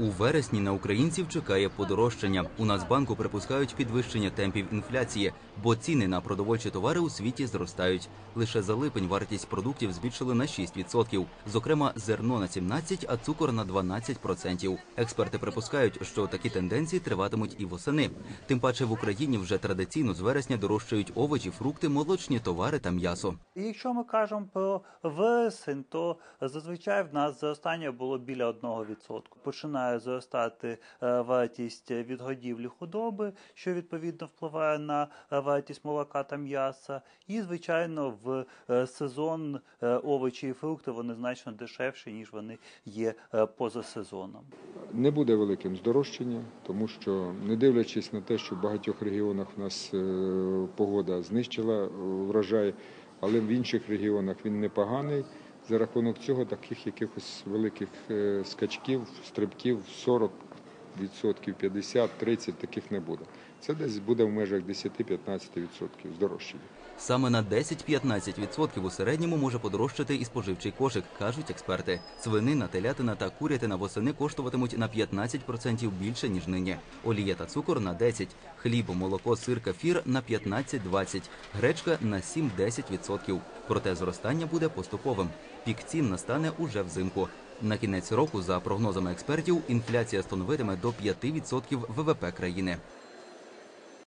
У вересні на українців чекає подорожчання. У Нацбанку припускають підвищення темпів інфляції, бо ціни на продовольчі товари у світі зростають. Лише за липень вартість продуктів збільшили на 6%. Зокрема, зерно на 17%, а цукор на 12%. Експерти припускають, що такі тенденції триватимуть і восени. Тим паче в Україні вже традиційно з вересня дорожчають овочі, фрукти, молочні товари та м'ясо. Якщо ми кажемо про вересень, то зазвичай в нас зростання було біля 1%. Починає зростати е, вартість відгодівлі худоби, що відповідно впливає на е, вартість молока та м'яса. І, звичайно, в е, сезон овочі і фрукти вони значно дешевші, ніж вони є поза сезоном. Не буде великим здорожчання, тому що не дивлячись на те, що в багатьох регіонах в нас погода знищила врожай, але в інших регіонах він непоганий. За рахунок цього таких якихось великих е, скачків, стрибків 40 відсотків, 50, 30 таких не буде. Це десь буде в межах 10-15 відсотків здорожчання. Саме на 10-15% у середньому може подорожчати і споживчий кошик, кажуть експерти. Свинина, телятина та курятина восени коштуватимуть на 15% більше ніж нині. Олія та цукор на 10%, хліб, молоко, сир, кефір на 15-20%, гречка на 7-10%. Проте зростання буде поступовим. Пік цін настане уже взимку. На кінець року, за прогнозами експертів, інфляція становитиме до 5% ВВП країни.